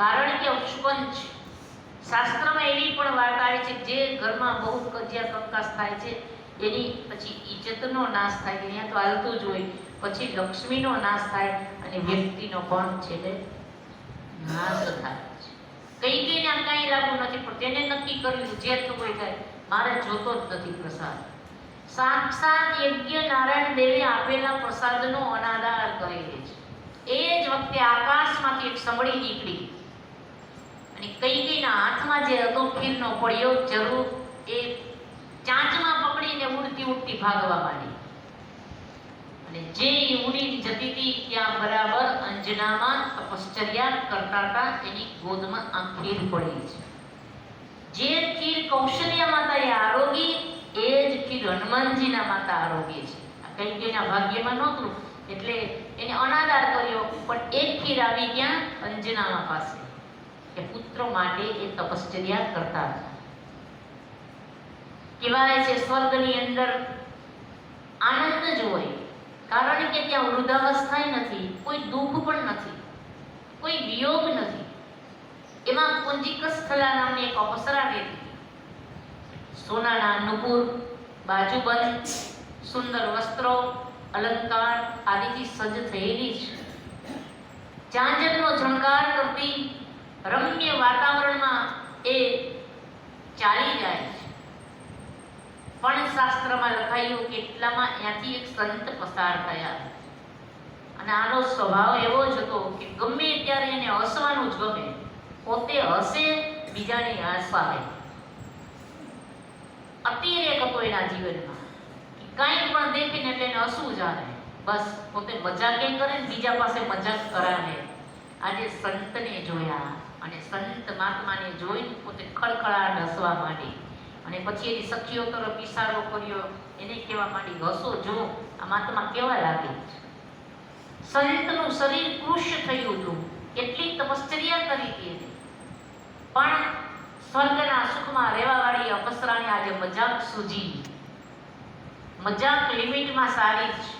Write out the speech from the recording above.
કારણ કે છે. શાસ્ત્રમાં એવી પણ વાર્તા આવી છે જે ઘરમાં બહુ કજિયા કંકાસ થાય છે એની પછી ઇજ્જતનો નાશ થાય અહીંયા તો હાલતું જ હોય. પછી લક્ષ્મીનો નાશ થાય અને વ્યક્તિનો પણ છે તે નાશ થાય કઈ કઈને આમ કાંઈ લાગુ નથી પણ તેને નક્કી કર્યું જે થવું હોય થાય મારે જોતો જ નથી પ્રસાદ. સાક્ષાત યજ્ઞ નારાયણ દેવે આપેલા પ્રસાદનો અનાદાર કરી દે છે. એ જ વખતે આકાશમાંથી એક સંભળી નીકળી. અને કઈ કઈના હાથમાં જે હતો ખીરનો પડ્યો જરૂર એ ચાંચમાં પકડીને ઉડતી ઉડતી ભાગવા માંડી. અને જે ઉડી જતી હતી ત્યાં બરાબર અંજનામાં તપશ્ચર્યા કરતા હતા, એની ગોદમાં આ ખીર પડી છે. જે ખીર કૌશલ્ય માતાએ આરોગી, એ જ ખીર હનુમાનજીના માતા આરોગી છે. આ કઈ કઈના ભાગ્યમાં નહોતું, એટલે એને અનાદાર કર્યો, પણ એક ખીર આવી ક્યાં અંજનામાં પાસે. કે પુત્ર માટે એ તપશ્ચર્યા કરતા હતા. કહેવાય છે, સ્વર્ગની અંદર આનંદ જ હોય. કારણ કે ત્યાં વૃદ્ધાવસ્થાય નથી, કોઈ દુઃખ પણ નથી, કોઈ વિયોગ નથી. એમાં કુંજિક સ્થલા નામની એક અપસરા રહેતી સોનાના નુપુર, બાજુબંધ, સુંદર વસ્ત્રો, અલંકાર આદિથી સજ્જ થયેલી છે. ચાંચરનો ઝણકાર કરતી રમ્ય વાતાવરણમાં એ ચાલી જાય છે. પણ શાસ્ત્રમાં લખાયું કે એટલામાં ત્યાંથી એક સંત પસાર થયા. અને આનો સ્વભાવ એવો જ હતો કે ગમે ત્યારે એને હસવાનું જ ગમે, પોતે હસે, બીજાને હસાવે અતિરેક હતો એના જીવનમાં કાંઈ પણ દેખીને એટલે એને હસવું જાણે બસ, પોતે મજાકે કરે ને બીજા પાસે મજાક કરાવે. આજે સંતને જોયા. અને સંત મહાત્માને જોઈને પોતે ખળખળાટ હસવા માંડી. અને પછી એની સખીઓ તરફ ઈશારો કર્યો. એને કહેવા માંડી, હસો, જો, આ મહાત્મા કેવા લાગે? સંતનું શરીર કૃષ્ય થયું હતું. કેટલી તપશ્ચર્યા કરી હતી પણ સ્વર્ગના સુખમાં રહેવાવાળી અપસરાને આજે મજાક સૂજી. મજાક લિમિટમાં સારી છે